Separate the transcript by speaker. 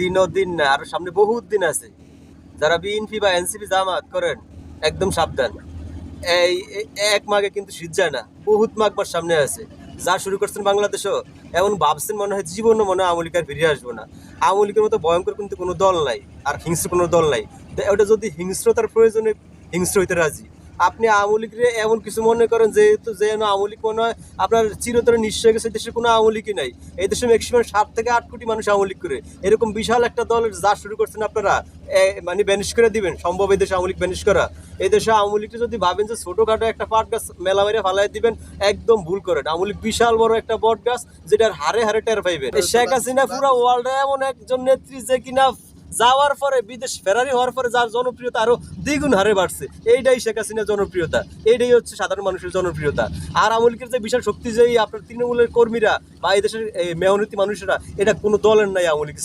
Speaker 1: দিনও দিন না, আর সামনে বহুত দিন আছে। যারা বিএনপি বা এনসিপি জামাত করেন, একদম সাবধান। এই এক মাগে কিন্তু শীত যায় না, বহুত মাগ মাস সামনে আছে। যা শুরু করছেন বাংলাদেশও, এমন ভাবছেন মনে হয় জীবনও মনে হয় আমলিকার ফিরে আসব না। আমলিকের মতো ভয়ঙ্কর কিন্তু কোনো দল নাই, আর হিংস্র কোনো দল নাই। তো ওটা যদি হিংস্রতার প্রয়োজনে হিংস্র হইতে রাজি আপনি আমলিকরে এমন কিছু মনে করেন যেহেতু যেন আমলিক মনে হয় আপনার চিরতরে নিশ্চয় গেছে দেশে কোনো আমলিকই নাই। এই দেশে ম্যাক্সিমাম সাত থেকে আট কোটি মানুষ আমলিক করে। এরকম বিশাল একটা দলের যা শুরু করছেন আপনারা মানে ব্যানিশ করে দিবেন। সম্ভব এই দেশে আমলিক ব্যানিশ করা। এই দেশে আমলিকটা যদি ভাবেন যে ছোটখাটো একটা পাট গাছ মেলা মেরে ফালাই দিবেন, একদম ভুল করেন। আমলিক বিশাল বড় একটা বট গাছ, যেটার হারে হারে টের পাইবেন। শেখ হাসিনা পুরো ওয়ার্ল্ডে এমন একজন নেত্রী যে কিনা যাওয়ার পরে, বিদেশ ফেরারি হওয়ার পরে যার জনপ্রিয়তা আরও দ্বিগুণ হারে বাড়ছে। এইটাই শেখ হাসিনার জনপ্রিয়তা। এইটাই হচ্ছে সাধারণ মানুষের জনপ্রিয়তা। আর আমলিকের যে বিশাল শক্তি যে আপনার তৃণমূলের কর্মীরা বা এই দেশের মেহনতি মানুষেরা, এটা কোনো দলের নাই আমলিক